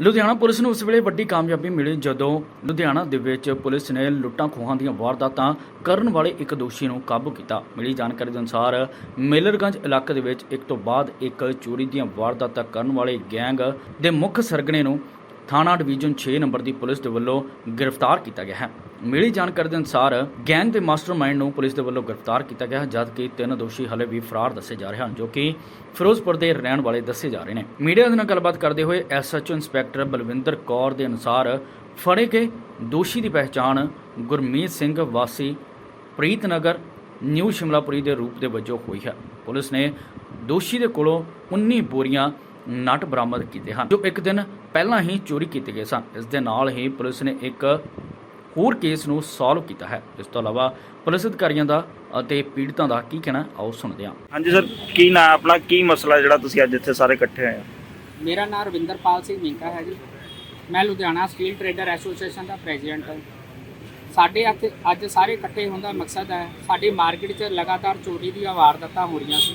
Ludhiana police ਨੂੰ ਉਸ ਵੇਲੇ ਵੱਡੀ ਕਾਮਯਾਬੀ ਮਿਲੀ ਜਦੋਂ ਲੁਧਿਆਣਾ ਦੇ ਵਿੱਚ ਪੁਲਿਸ ਨੇ ਲੁੱਟਾਂ ਖੋਹਾਂ ਦੀਆਂ ਵਾਰਦਾਤਾਂ ਕਰਨ ਵਾਲੇ ਇੱਕ ਦੋਸ਼ੀ ਨੂੰ ਕਾਬੂ ਕੀਤਾ। ਮਿਲੀ ਜਾਣਕਾਰੀ ਦੇ ਅਨੁਸਾਰ ਮੇਲਰਗੰਜ ਇਲਾਕੇ ਦੇ ਵਿੱਚ ਇੱਕ ਤੋਂ ਬਾਅਦ ਇੱਕ ਚੋਰੀ ਦੀਆਂ ਵਾਰਦਾਤਾਂ ਕਰਨ ਵਾਲੇ ਗੈਂਗ ਦੇ ਮੁੱਖ ਸਰਗਣੇ ਨੂੰ ਥਾਣਾ ਡਿਵੀਜ਼ਨ 6 ਨੰਬਰ ਦੀ ਪੁਲਿਸ ਦੇ ਵੱਲੋਂ ਗ੍ਰਿਫਤਾਰ ਕੀਤਾ ਗਿਆ ਹੈ। ਮਿਲੀ ਜਾਣਕਾਰੀ ਦੇ ਅਨੁਸਾਰ ਗੈਂਗ ਦੇ ਮਾਸਟਰਮਾਈਂਡ ਨੂੰ ਪੁਲਿਸ ਦੇ ਵੱਲੋਂ ਗ੍ਰਿਫਤਾਰ ਕੀਤਾ ਗਿਆ ਹੈ ਜਦਕਿ ਤਿੰਨ ਦੋਸ਼ੀ ਹਲੇ ਵੀ ਫਰਾਰ ਦੱਸੇ ਜਾ ਰਹੇ ਹਨ, ਜੋ ਕਿ ਫਿਰੋਜ਼ਪੁਰ ਦੇ ਰਹਿਣ ਵਾਲੇ ਦੱਸੇ ਜਾ ਰਹੇ ਨੇ। ਮੀਡੀਆ ਦੇ ਨਾਲ ਗੱਲਬਾਤ ਕਰਦੇ ਹੋਏ ਐਸਐਚਓ ਇੰਸਪੈਕਟਰ ਬਲਵਿੰਦਰ ਕੌਰ ਦੇ ਅਨੁਸਾਰ ਫੜੇ ਗਏ ਦੋਸ਼ੀ ਦੀ ਪਹਿਚਾਣ ਗੁਰਮੀਤ ਸਿੰਘ ਵਾਸੀ ਪ੍ਰੀਤਨਗਰ ਨਿਊ ਸ਼ਿਮਲਾਪੁਰੀ ਦੇ ਰੂਪ ਦੇ ਵਜੋਂ ਹੋਈ ਹੈ। ਪੁਲਿਸ ਨੇ ਦੋਸ਼ੀ ਦੇ ਕੋਲੋਂ 19 ਬੋਰੀਆਂ ਨਟ ਬਰਾਮਦ ਕੀਤੇ ਹਨ, ਜੋ ਇੱਕ ਦਿਨ ਪਹਿਲਾਂ ਹੀ ਚੋਰੀ ਕੀਤੇ ਗਏ ਸਨ। ਇਸ ਦੇ ਨਾਲ ਹੀ ਪੁਲਿਸ ਨੇ ਇੱਕ ਹੋਰ ਕੇਸ ਨੂੰ ਸੋਲਵ ਕੀਤਾ ਹੈ। ਇਸ ਤੋਂ ਇਲਾਵਾ ਪੁਲਿਸ ਅਧਿਕਾਰੀਆਂ ਦਾ ਅਤੇ ਪੀੜਤਾਂ ਦਾ ਕੀ ਕਹਿਣਾ ਆਓ ਸੁਣਦੇ ਹਾਂ। ਹਾਂਜੀ ਸਰ ਕੀ ਨਾਂ ਆਪਣਾ? ਕੀ ਮਸਲਾ ਜਿਹੜਾ ਤੁਸੀਂ ਅੱਜ ਇੱਥੇ ਸਾਰੇ ਇਕੱਠੇ ਹੋਏ ਹੋ? ਮੇਰਾ ਨਾਮ ਰਵਿੰਦਰਪਾਲ ਸਿੰਘ ਮਿੰਕਾ ਹੈ ਜੀ। ਮੈਂ ਲੁਧਿਆਣਾ ਸਟੀਲ ਟਰੇਡਰ ਐਸੋਸੀਏਸ਼ਨ ਦਾ ਪ੍ਰੈਜ਼ੀਡੈਂਟ ਹਾਂ। ਸਾਡੇ ਇੱਥੇ ਅੱਜ ਸਾਰੇ ਇਕੱਠੇ ਹੋਣ ਦਾ ਮਕਸਦ ਹੈ ਸਾਡੀ ਮਾਰਕੀਟ 'ਚ ਲਗਾਤਾਰ ਚੋਰੀ ਦੀਆਂ ਵਾਰਦਾਤਾਂ ਹੋ ਰਹੀਆਂ ਸੀ।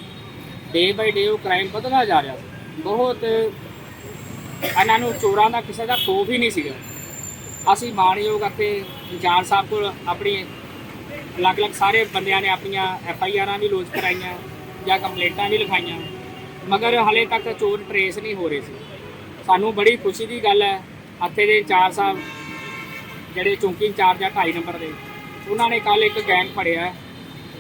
ਡੇ ਬਾਈ ਡੇ ਉਹ ਕ੍ਰਾਈਮ ਵਧਦਾ ਜਾ ਰਿਹਾ ਸੀ। ਬਹੁਤ ਇਹਨਾਂ ਨੂੰ ਚੋਰਾਂ ਦਾ ਕਿਸੇ ਦਾ ਖੋਫ ਹੀ ਨਹੀਂ ਸੀਗਾ। ਅਸੀਂ ਮਾਣਯੋਗ ਅਤੇ ਇੰਚਾਰਜ ਸਾਹਿਬ ਕੋਲ ਆਪਣੀ ਅਲੱਗ-ਅਲੱਗ ਸਾਰੇ ਬੰਦਿਆਂ ਨੇ ਆਪਣੀਆਂ ਐਫ ਆਈ ਆਰਾਂ ਵੀ ਲੌਂਚ ਕਰਾਈਆਂ ਜਾਂ ਕੰਪਲੇਂਟਾਂ ਵੀ ਲਿਖਾਈਆਂ। ਮਗਰ ਹਲੇ ਤੱਕ ਚੋਰ ਟਰੇਸ ਨਹੀਂ ਹੋ ਰਹੇ ਸੀ। ਸਾਨੂੰ ਬੜੀ ਖੁਸ਼ੀ ਦੀ ਗੱਲ ਹੈ, ਹੱਥੇ ਦੇ ਇੰਚਾਰਜ ਸਾਹਿਬ ਜਿਹੜੇ ਚੌਂਕੀ ਇੰਚਾਰਜ ਆ 2.5 ਨੰਬਰ ਦੇ, ਉਹਨਾਂ ਨੇ ਕੱਲ ਇੱਕ ਗੈਂਗ ਫੜਿਆ।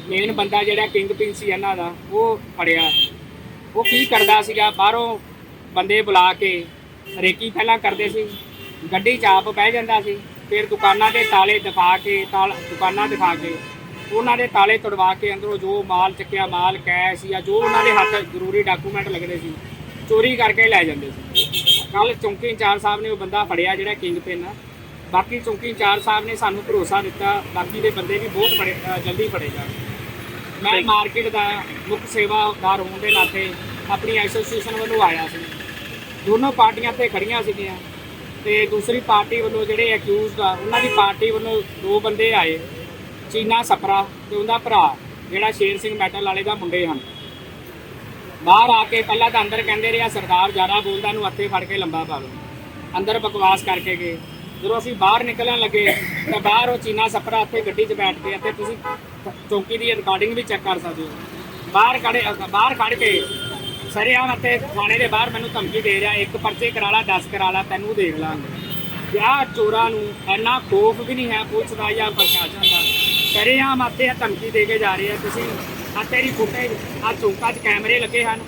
ਮੇਨ ਬੰਦਾ ਜਿਹੜਾ ਕਿੰਗ ਪਿਨ ਸੀ ਇਹਨਾਂ ਦਾ, ਉਹ ਫੜਿਆ। ਉਹ ਕੀ ਕਰਦਾ ਸੀਗਾ, ਬਾਹਰੋਂ ਬੰਦੇ ਬੁਲਾ ਕੇ ਰੇਕੀ ਪਹਿਲਾਂ ਕਰਦੇ ਸੀ। ਗੱਡੀ 'ਚ ਆਪ ਬਹਿ ਜਾਂਦਾ ਸੀ ਫਿਰ ਦੁਕਾਨਾਂ ਦੇ ਤਾਲੇ ਦਿਖਾ ਕੇ ਤਾਲ ਦੁਕਾਨਾਂ ਦਿਖਾ ਕੇ ਉਹਨਾਂ ਦੇ ਤਾਲੇ ਤੁੜਵਾ ਕੇ ਅੰਦਰੋਂ ਜੋ ਮਾਲ ਚੱਕਿਆ ਮਾਲ ਕੈਸ਼ ਜਾਂ ਜੋ ਉਹਨਾਂ ਦੇ ਹੱਥ ਜ਼ਰੂਰੀ ਡਾਕੂਮੈਂਟ ਲੱਗਦੇ ਸੀ ਚੋਰੀ ਕਰਕੇ ਲੈ ਜਾਂਦੇ ਸੀ। ਕੱਲ ਚੌਂਕੀ ਇੰਚਾਰਜ ਸਾਹਿਬ ਨੇ ਉਹ ਬੰਦਾ ਫੜਿਆ ਜਿਹੜਾ ਕਿੰਗ ਪਿਨ। ਆ ਬਾਕੀ ਚੌਂਕੀ ਇੰਚਾਰਜ ਸਾਹਿਬ ਨੇ ਸਾਨੂੰ ਭਰੋਸਾ ਦਿੱਤਾ ਬਾਕੀ ਦੇ ਬੰਦੇ ਵੀ ਬਹੁਤ ਫੜੇ ਜਲਦੀ ਫੜੇ ਜਾਣਗੇ ਮੈਂ ਮਾਰਕੀਟ ਦਾ ਮੁੱਖ ਸੇਵਾਦਾਰ ਹੋਣ ਦੇ ਨਾਤੇ ਆਪਣੀ ਐਸੋਸੀਏਸ਼ਨ ਵੱਲੋਂ ਆਇਆ ਸੀ। ਦੋਨੋਂ ਪਾਰਟੀਆਂ ਤੇ ਖੜੀਆਂ ਸੀਗੀਆਂ। ਤੇ ਦੂਸਰੀ ਪਾਰਟੀ ਵੱਲੋਂ ਜਿਹੜੇ ਅਕਿਊਜ਼ਡ ਆ, ਉਹਨਾਂ ਦੀ ਪਾਰਟੀ ਵੱਲੋਂ ਦੋ ਬੰਦੇ ਆਏ, ਚੀਨਾ ਸਪਰਾ ਤੇ ਉਹਦਾ ਭਰਾ, ਜਿਹੜਾ ਸ਼ੇਰ ਸਿੰਘ ਮੈਟਲ ਵਾਲੇ ਦਾ ਮੁੰਡੇ ਹਨ। ਬਾਹਰ ਆ ਕੇ ਪਹਿਲਾਂ ਤਾਂ ਅੰਦਰ ਕਹਿੰਦੇ ਰਿਹਾ ਸਰਦਾਰ ਜ਼ਿਆਦਾ ਬੋਲਦਾ ਨੂੰ ਹੱਥੇ ਫੜ ਕੇ ਲੰਬਾ ਪਾ ਲਓ ਅੰਦਰ ਬਕਵਾਸ ਕਰਕੇ ਗਏ। ਜਦੋਂ ਅਸੀਂ ਬਾਹਰ ਨਿਕਲਣ ਲੱਗੇ, ਤਾਂ ਬਾਹਰ ਉਹ ਚੀਨਾ ਸਪਰਾ ਉੱਥੇ ਗੱਡੀ 'ਚ ਬੈਠ ਕੇ ਅਤੇ ਤੁਸੀਂ ਚੌਂਕੀ ਦੀ ਰਿਕਾਰਡਿੰਗ ਵੀ ਚੈੱਕ ਕਰ ਸਕਦੇ ਹੋ। ਬਾਹਰ ਖੜੇ, ਬਾਹਰ ਖੜ ਕੇ ਸਰਿਆਮ ਅਤੇ ਥਾਣੇ ਦੇ ਬਾਹਰ ਮੈਨੂੰ ਧਮਕੀ ਦੇ ਰਿਹਾ। ਇੱਕ ਪਰਚੇ ਕਰਾ ਲਾ 10 ਕਰਾ ਲਾ, ਤੈਨੂੰ ਦੇਖ ਲਾਂਗੇ। ਵਿਆਹ ਚੋਰਾਂ ਨੂੰ ਇੰਨਾ ਖੋਫ ਵੀ ਨਹੀਂ ਹੈ ਪੁਲਿਸ ਦਾ ਜਾਂ ਪ੍ਰਸ਼ਾਸਨ ਦਾ। ਸਰੇਆਮ ਆਤੇ ਧਮਕੀ ਦੇ ਕੇ ਜਾ ਰਹੇ ਆ। ਤੁਸੀਂ ਆ ਤੇਰੀ ਫੁਟੇਜ ਆ ਚੌਂਕਾਂ 'ਚ ਕੈਮਰੇ ਲੱਗੇ ਹਨ।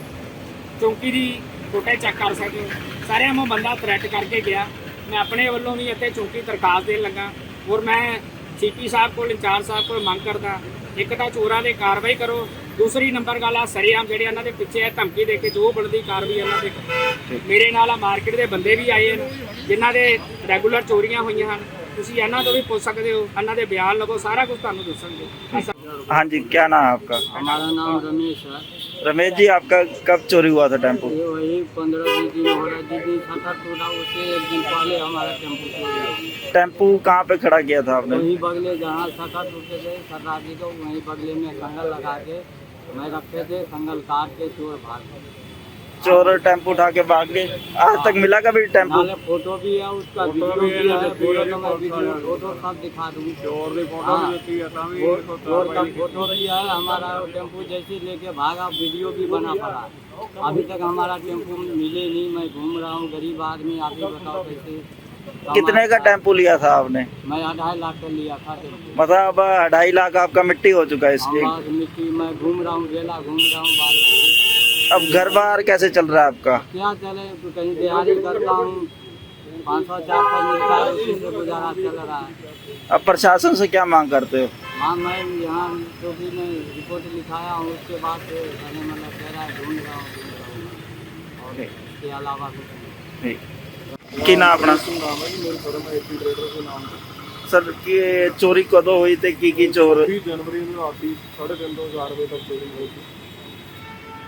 ਚੌਂਕੀ ਦੀ ਫੁਟੇਜ ਚੈੱਕ ਕਰ ਸਕਦੇ ਹੋ। ਸਾਰਿਆਂ ਉਹ ਬੰਦਾ ਥ੍ਰੈਟ ਕਰਕੇ ਗਿਆ। ਮੈਂ ਆਪਣੇ ਵੱਲੋਂ ਵੀ ਇੱਥੇ ਚੌਂਕੀ ਦਰਖਾਸਤ ਦੇਣ ਲੱਗਾ। ਔਰ ਮੈਂ ਸੀਪੀ ਸਾਹਿਬ ਕੋਲ, ਇੰਚਾਰਜ ਸਾਹਿਬ ਕੋਲ ਮੰਗ ਕਰਦਾ। ਇੱਕ ਤਾਂ ਚੋਰਾਂ ਦੇ ਕਾਰਵਾਈ ਕਰੋ। ਦੂਸਰੀ ਨੰਬਰ ਗੱਲ ਆ ਸਰੇਆਮ ਜਿਹੜੇ ਇਹਨਾਂ ਦੇ ਪਿੱਛੇ ਹੈ ਧਮਕੀ ਦੇ ਕੇ ਜੋ ਬਣਦੀ ਕਾਰਵਾਈ ਇਹਨਾਂ ਦੇ ਮੇਰੇ ਨਾਲ ਆ ਮਾਰਕੀਟ ਦੇ ਬੰਦੇ ਵੀ ਆਏ ਨੇ ਜਿਨ੍ਹਾਂ ਦੇ ਰੈਗੂਲਰ ਚੋਰੀਆਂ ਹੋਈਆਂ ਹਨ ਤੁਸੀਂ ਇਹਨਾਂ ਤੋਂ ਵੀ ਪੁੱਛ ਸਕਦੇ ਹੋ ਇਹਨਾਂ ਦੇ ਬਿਆਨ ਲਵੋ ਸਾਰਾ ਕੁਝ ਤੁਹਾਨੂੰ ਦੱਸਣਗੇ ਐਸਾ ਹਾਂਜੀ ਕੀ ਨਾਮ है आपका हमारा नाम रमेश है रमेश जी आपका कब चोरी हुआ था टेम्पो ये वही पंद्रह बीस दिन हो रहा है जिस दिन छठा टूटा उससे एक दिन पहले हमारा टेम्पो चोरी हो टेम्पो कहाँ पे खड़ा किया था आपने वही बगले जहाँ छठा टूटे थे सरदार जी को वहीं बगले में संगल लगा के मैं रखे थे संगल काट के चोर भाग गए। चोर टेंपो उठा के भाग गए। आज तक मिला कभी टेंपो नाले फ़ोटो भी है उसका वीडियो भी है फ़ोटो तो मैं वीडियो फ़ोटो सब दिखा दूँ चोर की फ़ोटो चोर का फ़ोटो भी है हमारा टेंपो जैसे लेके भागा वीडियो भी बना पड़ा। है। अभी तक हमारा टेंपो मिले नहीं मैं घूम रहा हूँ गरीब आदमी आप ही बताओ कैसे। कितने का टेंपो लिया था आपने? मैं अढ़ाई लाख का लिया था मतलब अब ढाई लाख आपका मिट्टी हो चुका है इसकी। मिट्टी मैं घूम रहा हूँ घूम रहा हूँ अब घर बार कैसे चल रहा है आपका? क्या चले? तो कहीं दिहाड़ी करता हूँ। पाँच सौ चार सौ मिलता है उसी से गुजारा चल रहा है। अब प्रशासन से क्या मांग करते हो? हाँ मैं यहाँ चौकी में रिपोर्ट लिखाया हूँ उसके बाद मैंने मतलब कह रहा है ढूंढ रहा हूँ हूँ। और इसके अलावा कुछ नहीं। ਕੀ ਨਾਮ ਆਪਣਾ? ਸਰ ਕੀ ਇਹ ਚੋਰੀ ਕਦੋਂ ਹੋਈ ਤੇ ਕੀ ਕੀ ਚੋਰ? 20 ਜਨਵਰੀ ਨੂੰ ਰਾਤੀ 3:30 ਤੋਂ 4 ਵਜੇ ਤੱਕ ਚੋਰੀ ਹੋਈ ਸੀ।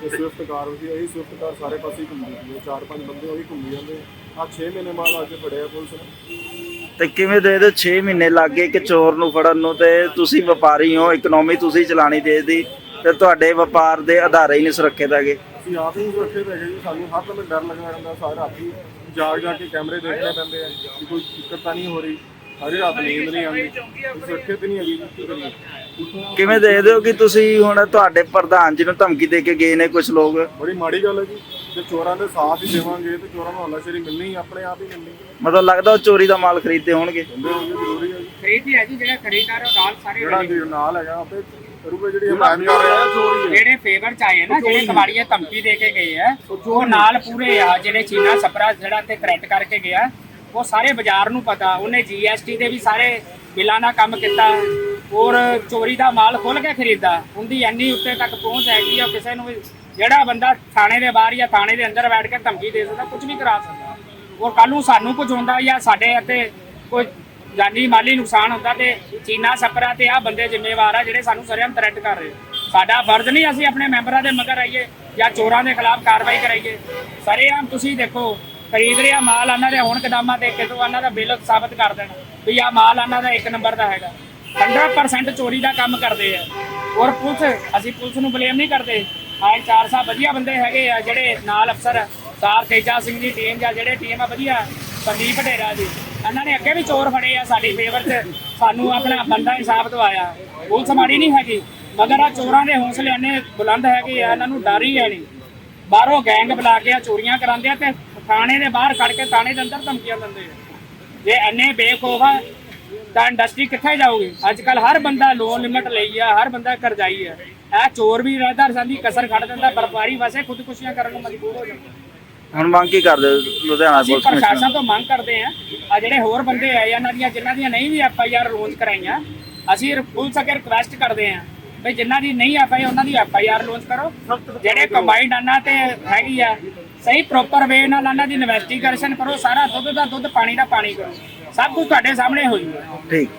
ਤੇ ਸਵਿਫਟ ਕਾਰ ਸੀ ਇਹੀ ਸਵਿਫਟ ਕਾਰ ਸਾਰੇ ਪਾਸੇ ਹੀ ਘੁੰਮਦੀ ਸੀ। ਚਾਰ ਪੰਜ ਬੰਦੇ ਉਹੀ ਘੁੰਮੀ ਜਾਂਦੇ। ਆ 6 ਮਹੀਨੇ ਬਾਅਦ ਅੱਜ ਫੜਿਆ ਪੁਲਿਸ ਨੇ। ਤੇ ਕਿਵੇਂ ਦੇ ਦੇ 6 ਮਹੀਨੇ ਲੱਗ ਗਏ ਕਿ ਚੋਰ ਨੂੰ ਫੜਨ ਨੂੰ ਤੇ ਤੁਸੀਂ ਵਪਾਰੀ ਹੋ ਇਕਨੋਮੀ ਤੁਸੀਂ ਚਲਾਣੀ ਦੇਸ਼ ਦੀ ਤੇ ਤੁਹਾਡੇ ਵਪਾਰ ਦੇ ਆਧਾਰੇ ਹੀ ਨਹੀਂ ਸੁਰੱਖਿਅਤ ਹੈਗੇ? ਅਸੀਂ ਆਪ ਹੀ ਸੁਰੱਖਿਅਤ ਹੈਗੇ ਜੀ ਸਾਨੂੰ ਹਰ ਸਮੇਂ ਡਰ ਲੱਗਾ ਰਹਿੰਦਾ ਸਾਰੇ ਰਾਤੀ ਜਾਗ ਜਾ ਕੇ ਕੈਮਰੇ ਦੇਖਣੇ ਪੈਂਦੇ ਆ ਕਿ ਕੋਈ ਦਿੱਕਤ ਤਾਂ ਨਹੀਂ ਹੋ ਰਹੀ। ਸਾਰੀ ਰਾਤ ਨੀਂਦ ਨਹੀਂ ਆਉਂਦੀ। ਸੁਰੱਖਿਅਤ ਨਹੀਂ ਹੈਗੀ ਕੀ ਕਰੀਏ ਕਿਵੇਂ ਦੇਖਦੇ ਹੋ ਕਿ ਤੁਸੀਂ ਹੁਣ ਤੁਹਾਡੇ ਪ੍ਰਧਾਨ ਜੀ ਨੂੰ ਧਮਕੀ ਦੇ ਕੇ ਗਏ ਨੇ ਕੁਝ ਲੋਕ? ਬੜੀ ਮਾੜੀ ਗੱਲ ਹੈ ਜੀ। ਜੇ ਚੋਰਾਂ ਦੇ ਸਾਥ ਹੀ ਦੇਵਾਂਗੇ ਤੇ ਚੋਰਾਂ ਨੂੰ ਹੱਲਾਸ਼ੇਰੀ ਮਿਲਣੀ ਹੀ ਆਪਣੇ ਆਪ ਹੀ ਮਿਲਣੀ। ਮਤਲਬ ਲੱਗਦਾ ਉਹ ਚੋਰੀ ਦਾ ਮਾਲ ਖਰੀਦਦੇ ਹੋਣਗੇ। ਹੋਗੇ ਜ਼ਰੂਰੀ ਹੈ ਜੀ। ਖਰੀਦ ਹੀ ਹੈ ਜੀ ਜਿਹੜਾ ਖਰੀਦਦਾਰ ਉਹ ਨਾਲ ਸਾਰੇ ਜਿਹੜਾ ਜੀ ਨਾਲ ਹੈਗਾ ਆਪੇ ਕਰੂਗਾ ਜਿਹੜੀ ਹਮਾਇਤ ਕਰ ਰਿਹਾ। ਚੋਰੀ ਹੈ ਜਿਹੜੇ ਫੇਵਰ ਚ ਆਏ ਨਾ ਜਿਹੜੇ ਕਬਾੜੀਏ ਧਮਕੀ ਦੇ ਕੇ ਗਏ ਆ ਉਹ ਨਾਲ ਪੂਰੇ ਆ ਜਿਹੜੇ ਚੀਨਾ ਸਪਰਾ ਜਿਹੜਾ ਤੇ ਕਰੈਕਟ ਕਰਕੇ ਗਿਆ ਉਹ ਸਾਰੇ ਬਾਜ਼ਾਰ ਨੂੰ ਪਤਾ। ਉਹਨੇ ਜੀਐਸਟੀ ਦੇ ਵੀ ਸਾਰੇ ਬਿੱਲਾਂ ਦਾ ਕੰਮ ਕੀਤਾ। ਔਰ ਚੋਰੀ ਦਾ ਮਾਲ ਖੁੱਲ ਕੇ ਖਰੀਦਾ ਉਹਦੀ ਇੰਨੀ ਉੱਤੇ ਤੱਕ ਪਹੁੰਚ ਹੈਗੀ ਆ ਕਿਸੇ ਨੂੰ ਵੀ ਜਿਹੜਾ ਬੰਦਾ ਥਾਣੇ ਦੇ ਬਾਹਰ ਜਾਂ ਥਾਣੇ ਦੇ ਅੰਦਰ ਬੈਠ ਕੇ ਧਮਕੀ ਦੇ ਸਕਦਾ ਕੁਝ ਵੀ ਕਰਾ ਸਕਦਾ। ਔਰ ਕੱਲ ਨੂੰ ਸਾਨੂੰ ਕੁਝ ਹੁੰਦਾ ਜਾਂ ਸਾਡੇ ਇੱਥੇ ਕੋਈ ਜਾਨੀ ਮਾਲੀ ਨੁਕਸਾਨ ਹੁੰਦਾ ਤੇ ਚੀਨਾ ਸਪਰਾ ਤੇ ਆ ਬੰਦੇ ਜ਼ਿੰਮੇਵਾਰ ਆ ਜਿਹੜੇ ਸਾਨੂੰ ਸਰਿਆਮ ਥ੍ਰੈਟ ਕਰ ਰਹੇ। ਸਾਡਾ ਫਰਜ਼ ਨਹੀਂ ਅਸੀਂ ਆਪਣੇ ਮੈਂਬਰਾਂ ਦੇ ਮਗਰ ਆਈਏ ਜਾਂ ਚੋਰਾਂ ਦੇ ਖਿਲਾਫ ਕਾਰਵਾਈ ਕਰਾਈਏ। ਸਰਿਆਮ, ਤੁਸੀਂ ਦੇਖੋ, ਖਰੀਦ ਰਿਹਾ ਮਾਲ ਇਹਨਾਂ ਦੇ ਹੁਣ ਕਦਮਾਂ ਤੇ ਕਿਤੋਂ ਇਹਨਾਂ ਦਾ ਬਿੱਲ ਸਾਬਤ ਕਰ ਦੇਣ ਵੀ ਆ ਮਾਲ ਇਹਨਾਂ ਦਾ ਇੱਕ ਨੰਬਰ ਦਾ ਹੈਗਾ। 100% ਚੋਰੀ ਦਾ ਕੰਮ ਕਰਦੇ ਆ। ਔਰ ਪੁਲਿਸ, ਅਸੀਂ ਪੁਲਿਸ ਨੂੰ ਬਲੇਮ ਨਹੀਂ ਕਰਦੇ। ਆਏ ਚਾਰ ਸਾਹਿਬ ਵਧੀਆ ਬੰਦੇ ਹੈਗੇ ਆ ਜਿਹੜੇ ਨਾਲ ਅਫਸਰ ਸਾਰ ਤੇਜਾ ਸਿੰਘ ਦੀ ਟੀਮ ਜਾਂ ਜਿਹੜੇ ਟੀਮ ਆ, ਵਧੀਆ। ਸੰਦੀਪ ਢੇਰਾ ਜੀ। ਇਹਨਾਂ ਨੇ ਅੱਗੇ ਵੀ ਚੋਰ ਫੜੇ ਆ ਸਾਡੀ ਫੇਵਰ 'ਚ। ਸਾਨੂੰ ਆਪਣਾ ਬੰਦਾ ਇਨਸਾਫ ਦਵਾਇਆ। ਪੁਲਿਸ ਮਾੜੀ ਨਹੀਂ ਹੈਗੀ, ਮਗਰ ਆ ਚੋਰਾਂ ਦੇ ਹੌਸਲੇ ਇੰਨੇ ਬੁਲੰਦ ਹੈਗੇ ਆ, ਇਹਨਾਂ ਨੂੰ ਡਰ ਹੀ ਹੈ ਨਹੀਂ। ਬਾਹਰੋਂ ਗੈਂਗ ਬੁਲਾ ਕੇ ਆ ਚੋਰੀਆਂ ਕਰਾਉਂਦੇ ਆ ਤੇ ਥਾਣੇ ਦੇ ਬਾਹਰ ਖੜ ਕੇ ਥਾਣੇ ਦੇ ਅੰਦਰ ਧਮਕੀਆਂ ਦਿੰਦੇ ਆ। ਜੇ ਇੰਨੇ ਬੇਖੌਫ ਆ, ਤਾਂ ਇੰਡਸਟਰੀ ਕਿੱਥੇ ਜਾਊਗੀ? ਅੱਜ ਕੱਲ ਹਰ ਬੰਦਾ ਲੋਨ ਲਿਮਟ ਲਈ ਆ, ਹਰ ਬੰਦਾ ਕਰਜ਼ਾਈ ਆ। ਇਹ ਚੋਰ ਵੀ ਰਹਿਦਾ ਸਾਡੀ ਕਸਰ ਖੜ ਦਿੰਦਾ, ਵਪਾਰੀ ਵਸੇ ਖੁਦਕੁਸ਼ੀਆਂ ਕਰਨ ਨੂੰ ਮਜਬੂਰ ਹੋ ਜਾਂਦਾ। ਹੁਣ ਮੰਗ ਕੀ ਕਰਦੇ ਹੋ ਲੁਧਿਆਣਾ ਅਸੀਂ ਪੁਲਿਸ ਕਮਿਸ਼ਨਰ? ਪ੍ਰਸ਼ਾਸਨ ਤੋਂ ਮੰਗ ਕਰਦੇ ਆ ਆ ਜਿਹੜੇ ਹੋਰ ਬੰਦੇ ਆ ਇਹਨਾਂ ਦੀਆਂ ਜਿਨ੍ਹਾਂ ਦੀਆਂ ਨਹੀਂ ਵੀ ਐਫ ਆਈ ਆਰ ਰੋਜ਼ ਕਰਾਈਆਂ ਅਸੀਂ ਪੁਲਿਸ ਅੱਗੇ ਰਿਕਵੈਸਟ ਕਰਦੇ ਆ ਵੀ ਜਿਨ੍ਹਾਂ ਦੀ ਨਹੀਂ ਐਫ ਆਈ ਉਹਨਾਂ ਦੀ ਐਫ ਆਈ ਆਰ ਲੋਂਚ ਕਰੋ। ਜਿਹੜੇ ਕੰਬਾਈਨਡ ਆਨਾ ਤੇ ਹੈਗੀ ਆ ਸਹੀ ਪ੍ਰੋਪਰ ਵੇ ਨਾਲ ਇਹਨਾਂ ਦੀ ਇਨਵੈਸਟੀਗੇਸ਼ਨ ਕਰੋ ਸਾਰਾ ਦੁੱਧ ਦਾ ਦੁੱਧ ਪਾਣੀ ਦਾ ਪਾਣੀ ਕਰੋ। ਸਭ ਕੁਝ ਤੁਹਾਡੇ ਸਾਹਮਣੇ ਹੋ ਜੂਗਾ ਠੀਕ।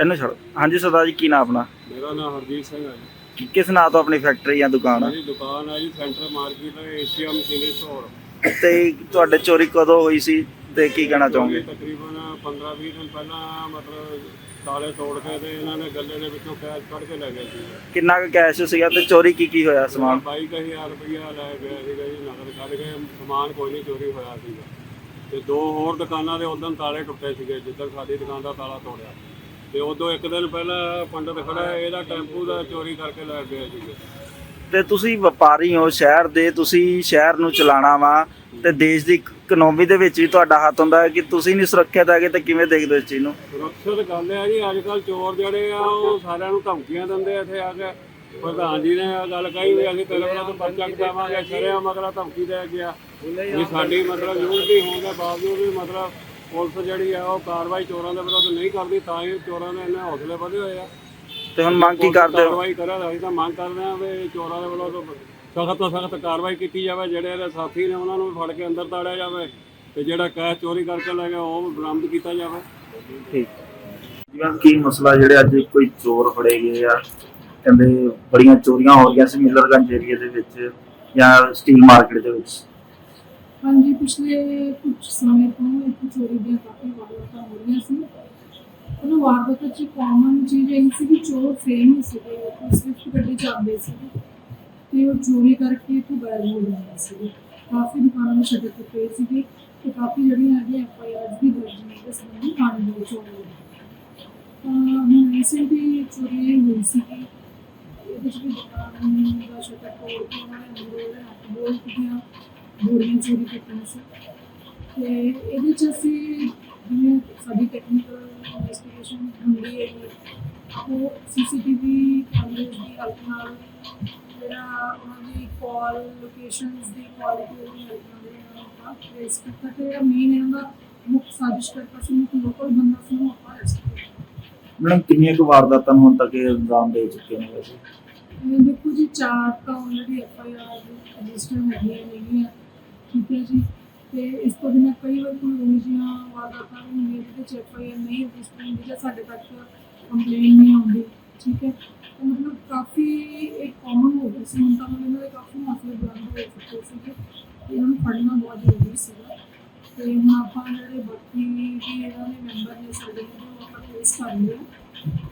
ਇਹਨੂੰ ਛੱਡੋ। ਹਾਂਜੀ ਸਰਦਾਰ ਜੀ ਕੀ ਨਾਮ ਆਪਣਾ? ਮੇਰਾ ਨਾਮ ਹਰਜੀਤ ਸਿੰਘ ਹੈ ਜੀ। ਕਿਸ ਨਾਂ ਤੋਂ ਆਪਣੀ ਫੈਕਟਰੀ ਜਾਂ ਦੁਕਾਨ ਆ? ਮੇਰੀ ਦੁਕਾਨ ਹੈ ਜੀ centre market Asia machinery store ਤੇ ਤੁਹਾਡੇ ਚੋਰੀ ਕਦੋਂ ਹੋਈ ਸੀ ਤੇ ਕੀ ਕਹਿਣਾ ਚਾਹੋਗੇ? ਤਕਰੀਬਨ 15-20 ਦਿਨ ਪਹਿਲਾਂ ਮਤਲਬ ਤਾਲੇ ਤੋੜ ਕੇ ਤੇ ਇਹਨਾਂ ਨੇ ਗੱਲੇ ਦੇ ਵਿੱਚੋਂ ਕੈਸ਼ ਕੱਢ ਕੇ ਲੈ ਗਏ ਸੀ। ਕਿੰਨਾ ਕੁ ਕੈਸ਼ ਸੀਗਾ ਤੇ ਚੋਰੀ ਕੀ ਕੀ ਹੋਇਆ ਸਮਾਨ? 22000 ਰੁਪਇਆ ਲੈ ਗਿਆ ਸੀਗਾ ਜੀ ਨਗਦ ਕੱਢ ਕੇ ਸਮਾਨ ਕੋਈ ਨਹੀਂ ਚੋਰੀ ਹੋਇਆ ਸੀਗਾ। ਤੇ ਦੋ ਹੋਰ ਦੁਕਾਨਾਂ ਦੇ ਉਦੋਂ ਤਾਲੇ ਟੁੱਟੇ ਸੀਗੇ ਜਿੱਦਾਂ ਸਾਡੀ ਦੁਕਾਨ ਦਾ ਤਾਲਾ ਤੋੜਿਆ। ਤੇ ਉਦੋਂ ਇੱਕ ਦਿਨ ਪਹਿਲਾਂ ਪੰਡਤ ਖੜਾ ਇਹਦਾ ਟੈਂਪੂ ਦਾ ਚੋਰੀ ਕਰਕੇ ਲੈ ਗਏ ਸੀਗੇ। ਤੇ ਤੁਸੀਂ ਵਪਾਰੀ ਹੋ ਸ਼ਹਿਰ ਦੇ ਤੁਸੀਂ ਸ਼ਹਿਰ ਨੂੰ ਚਲਾਣਾ ਵਾ ਤੇ ਦੇਸ਼ ਦੀ ਇਕਨੋਮੀ ਦੇ ਵਿੱਚ ਵੀ ਤੁਹਾਡਾ ਹੱਥ ਹੁੰਦਾ ਹੈ ਕਿ ਤੁਸੀਂ ਨਹੀਂ ਸੁਰੱਖਿਅਤ ਹੈਗੇ ਤੇ ਕਿਵੇਂ ਦੇਖਦੇ ਹੋ ਇਸ ਚੀਜ਼ ਨੂੰ? ਸੁਰੱਖਿਅਤ ਗੱਲ ਹੈ ਜੀ ਅੱਜ ਕੱਲ ਚੋਰ ਜਿਹੜੇ ਆ ਉਹ ਸਾਰਿਆਂ ਨੂੰ ਧਮਕੀਆਂ ਦਿੰਦੇ ਆ ਇੱਥੇ ਆ ਕੇ। ਪ੍ਰਧਾਨ ਜੀ ਨੇ ਗੱਲ ਕਹੀ ਵੀ ਅਸੀਂ ਤੇਰੇ ਤੋਂ ਪਰਚਾ ਕਟਾਵਾਂਗੇ ਸ਼ਰਿਆ ਮਤਲਬ ਧਮਕੀ ਦੇ ਗਿਆ। ਵੀ ਸਾਡੀ ਮਤਲਬ ਯੂਨਿਟੀ ਹੋਣ ਦੇ ਬਾਵਜੂਦ ਵੀ ਮਤਲਬ ਪੁਲਿਸ ਜਿਹੜੀ ਆ ਉਹ ਕਾਰਵਾਈ ਚੋਰਾਂ ਦੇ ਵਿਰੁੱਧ ਨਹੀਂ ਕਰਦੀ ਤਾਂ ਹੀ ਚੋਰਾਂ ਦੇ ਇੰਨੇ ਹੌਸਲੇ ਵਧੇ ਹੋਏ ਆ। ਤੇ ਹੁਣ ਮੰਗ ਕੀ ਪੁਲਿਸ ਕਰਦੇ ਹੋ? ਕਾਰਵਾਈ ਕਰੇ ਅਸੀਂ ਤਾਂ ਮੰਗ ਕਰਦੇ ਆ ਵੀ ਚੋਰਾਂ ਦੇ ਵੱਲੋਂ ਸਖਤ ਤੋਂ ਸਖਤ ਕਾਰਵਾਈ ਕੀਤੀ ਜਾਵੇ ਜਿਹੜੇ ਇਹਦੇ ਸਾਥੀ ਨੇ ਉਹਨਾਂ ਨੂੰ ਵੀ ਫੜ ਕੇ ਅੰਦਰ ਤਾੜਿਆ ਜਾਵੇ ਤੇ ਜਿਹੜਾ ਕੈਸ਼ ਚੋਰੀ ਕਰਕੇ ਲੈ ਗਿਆ ਉਹ ਵੀ ਬਰਾਮਦ ਕੀਤਾ ਜਾਵੇ। ਠੀਕ। ਜਿਵੇਂ ਕੀ ਮਸਲਾ ਜਿਹੜੇ ਅੱਜ ਕੋਈ ਚੋਰ ਫੜੇ ਗਏ ਆ? ਕਹਿੰਦੇ ਬੜੀਆਂ ਚੋਰੀਆਂ ਹੋ ਰਹੀਆਂ ਸੀ ਮਿਲਰਗੰਜ ਏਰੀਆ ਦੇ ਵਿੱਚ ਜਾਂ ਸਟੀਲ ਮਾਰਕੀਟ ਦੇ ਵਿੱਚ। ਹਾਂਜੀ, ਪਿਛਲੇ ਕੁਝ ਸਮੇਂ ਤੋਂ ਇੱਥੇ ਚੋਰੀ ਦੀਆਂ ਕਾਫੀ ਵਾਰਦਾਤਾਂ ਹੋ ਰਹੀਆਂ ਸੀ। ਉਹਨਾਂ ਵਾਰਦਾਤਾਂ 'ਚ ਕਾਮਨ ਚੀਜ਼ ਇਹ ਸੀ ਕਿ ਚੋਰ ਫੇਮ ਸੀਗੇ, ਉਹ ਸਵਿਫਟ ਗੱਡੀ 'ਚ ਆਉਂਦੇ ਸੀ ਤੇ ਉਹ ਚੋਰੀ ਕਰਕੇ ਇੱਥੋਂ ਗਾਇਬ ਹੋ ਜਾਂਦੇ ਸੀ। ਕਾਫੀ ਦੁਕਾਨਾਂ ਨੂੰ ਛੱਡ ਸ਼ਟਰ ਟੁੱਟੇ ਸੀਗੇ ਤੇ ਕਾਫੀ ਜਿਹੜੀਆਂ ਹੈਗੀਆਂ ਐਫ ਆਈ ਆਰ ਵੀ ਦਰਜ ਨੇ ਇਸ ਸੰਬੰਧੀ ਥਾਣੇ ਦੇ ਵਿੱਚ ਹੋਈ ਤਾਂ ਹੁਣ ਰੀਸੈਂਟਲੀ ਚੋਰੀ ਹੋਈ ਸੀ ਇਹਦੇ ਵਿੱਚ ਵੀ ਦੁਕਾਨ ਦਾ ਸ਼ਟਰ ਕੇ ਉਹਨਾਂ ਨੇ ਅੰਦਰੋਂ ਬੋਲ ਦੀਆਂ ਬੋਰੀਆਂ ਚੋਰੀ ਕੀਤੀਆਂ ਸੀ ਤੇ ਇਹਦੇ ਚ ਅਸੀਂ ਜਿਵੇਂ ਸਾਡੀ ਟੈਕਨੀਕਲ ਇਨਵੈਸਟੀਗੇਸ਼ਨ ਹੁੰਦੀ ਹੈ ਉਹ ਸੀਸੀਟੀਵੀ ਕੈਮਰੇ ਦੀ ਹੈਲਪ ਨਾਲ ਜਿਹੜਾ ਉਹਨਾਂ ਦੀ ਕਾਲ ਲੋਕੇਸ਼ਨਸ ਦੀ ਕੁਆਲਿਟੀ ਦੀ ਹੈਲਪ ਨਾਲ ਜਿਹੜਾ ਆਪਾਂ ਟ੍ਰੇਸ ਕੀਤਾ ਤੇ ਜਿਹੜਾ ਮੇਨ ਇਹਨਾਂ ਦਾ ਮੁੱਖ ਸਾਜ਼ਿਸ਼ ਕਰਤਾ ਸੀ ਮੁੱਖ ਲੋਕਲ ਬੰਦਾ ਸੀ ਉਹ ਆਪਾਂ ਅਰੈਸਟ ਕੀਤਾ ਮੈਡਮ, ਕਿੰਨੀਆਂ ਕੁ ਵਾਰਦਾਤਾਂ ਹੁਣ ਤੱਕ ਇਹ ਅੰਜਾਮ ਦੇ ਚੁੱਕੇ ਨੇ? ਵੈਸੇ ਇਹ ਦੇਖੋ ਜੀ, ਚਾਰ ਤਾਂ already F I R register ਹੈਗੀਆਂ ਨੇਗੀਆਂ। ਠੀਕ ਹੈ ਜੀ ਤੇ ਇਸ ਤੋਂ ਬਿਨਾਂ ਕਈ ਵਾਰ ਕੋਈ ਹੋਈ ਜੀਆਂ ਵਾਰਦਾਤਾਂ ਵੀ ਹੁੰਦੀਆਂ ਜਿਹਦੇ ਚ ਐਫ ਆਈ ਆਰ ਨਹੀਂ ਰਜਿਸਟਰ ਹੁੰਦੀ ਜਾਂ ਸਾਡੇ ਤੱਕ ਕੰਪਲੇਨ ਨਹੀਂ ਆਉਂਦੀ ਠੀਕ ਹੈ ਤਾਂ ਮਤਲਬ ਕਾਫੀ ਇੱਕ ਕਾਮਨ ਹੋ ਗਿਆ ਸੀ ਹੁਣ ਤਾਂ ਮਤਲਬ ਇਹਨਾਂ ਦੇ ਕਾਫੀ ਮਸਲੇ ਬੁਲੰਦ ਹੋ ਚੁੱਕੇ ਸੀਗੇ ਤੇ ਇਹਨਾਂ ਨੂੰ ਫੜਨਾ ਬਹੁਤ ਜ਼ਰੂਰੀ ਸੀਗਾ ਤੇ ਹੁਣ ਆਪਾਂ ਜਿਹੜੇ ਬਾਕੀ ਵੀ ਇਹਨਾਂ ਦੇ ਮੈਂਬਰ ਨੇ ਸਾਡੇ ਜਿਹੜੇ ਉਹ ਆਪਾਂ ਫੇਸ ਕਰ ਲਿਆ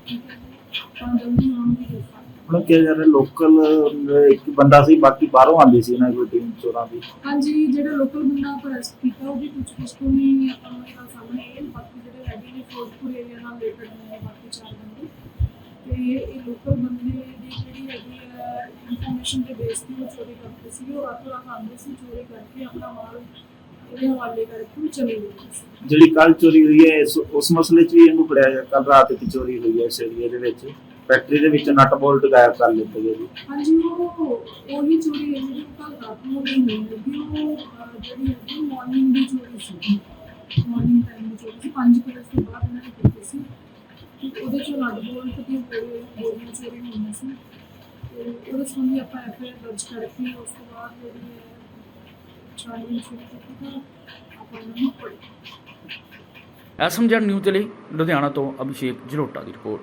ਠੀਕ ਹੈ ਜੀ ਤਾਂ ਜਲਦੀ ਉਹਨਾਂ ਨੂੰ ਵੀ ਗ੍ਰਿਫਤਾਰ ਹੁਣ ਕਿਹਾ ਜਾ ਰਿਹਾ ਲੋਕਲ ਇੱਕ ਬੰਦਾ ਸੀ ਬਾਕੀ ਬਾਹਰੋਂ ਆਉਂਦੀ ਸੀ ਇਹਨਾਂ ਕੋਈ ਟੀਮ ਚੋਰਾਂ ਦੀ। ਹਾਂਜੀ ਜਿਹੜਾ ਲੋਕਲ ਬੰਦਾ ਅਰੈਸਟ ਕੀਤਾ ਉਹਦੀ ਕੁਝ ਕੁਝ ਤੋਂ ਆਪਾਂ ਨੂੰ ਇਹਦਾ ਸਾਹਮਣੇ ਇਹ ਬਾਕੀ ਜਿਹੜੇ ਹੈਗੇ ਨੇ ਫਿਰੋਜ਼ਪੁਰ ਏਰੀਆ ਨਾਲ ਰਿਲੇਟਡ ਨੇ ਬਾਕੀ ਚਾਰ ਬੰਦੇ। ਤੇ ਇਹ ਲੋਕਲ ਬੰਦੇ ਦੀ ਜਿਹੜੀ ਹੈਗੀ ਇਨਫੋਰਮੇਸ਼ਨ ਦੇ ਬੇਸ ਤੇ ਉਹ ਚੋਰੀ ਕਰਦੇ ਸੀ। ਉਹ ਰਾਤੋਂ ਰਾਤ ਆਉਂਦੇ ਸੀ ਚੋਰੀ ਕਰਕੇ ਆਪਣਾ ਮਾਲ ਇਹਦੇ ਹਵਾਲੇ ਕਰਕੇ ਚਲੇ ਸੀ। ਜਿਹੜੀ ਕੱਲ ਚੋਰੀ ਹੋਈ ਹੈ ਉਸ ਮਸਲੇ 'ਚ ਵੀ ਇਹਨੂੰ ਫੜਿਆ ਗਿਆ ਕੱਲ ਰਾਤ ਇੱਕ ਚੋਰੀ ਹੋਈ ਹੈ ਇਸ ਏਰੀਏ ਦੇ ਵਿੱਚ। ਫੈਕਟਰੀ ਦੇ ਵਿੱਚ ਨਟ ਬੋਲਟ ਗਾਇਬ ਕਰ ਲਿੱਤੇ ਗਏ ਜੀ। ਹਾਂਜੀ ਉਹ ਉਹੀ ਚੋਰੀ ਹੈ ਜਿਹੜੀ ਕੱਲ ਰਾਤ ਨੂੰ ਨਹੀਂ ਹੋਈ ਹੈਗੀ ਉਹ ਅਹ, ਜਿਹੜੀ ਹੈਗੀ ਮਾਰਨਿੰਗ ਦੀ ਚੋਰੀ ਸੀ। ਮਾਰਨਿੰਗ ਟਾਈਮ ਦੀ ਚੋਰੀ ਸੀ 5 ਵਜੇ ਤੋਂ ਬਾਅਦ ਇਹਨਾਂ ਨੇ ਕੀਤੀ ਸੀ। ਤੇ ਉਹਦੇ ਚੋਂ ਨਟ ਬੋਲਟ ਦੀਆਂ ਗੋਲੀਆਂ ਗੋਲੀਆਂ ਚੋਰੀ ਹੋਈਆਂ ਸੀ। ਤੇ ਉਹਦੇ ਸੰਬੰਧੀ ਆਪਾਂ ਐਫ ਆਈ ਆਰ ਦਰਜ ਕਰਕੇ ਉਸ ਤੋਂ ਬਾਅਦ ਜਿਹੜੀ ਹੈ ਛਾਣਬੀਨ ਸ਼ੁਰੂ ਕੀਤੀ ਤਾਂ ਆਪਾਂ ਨੂੰ ਫੜਿਆ ਐਸਐਮਜੈਡ ਨਿਊਜ਼ ਦੇ ਲਈ ਲੁਧਿਆਣਾ ਤੋਂ ਅਭਿਸ਼ੇਕ ਜਲੋਟਾ ਦੀ ਰਿਪੋਰਟ।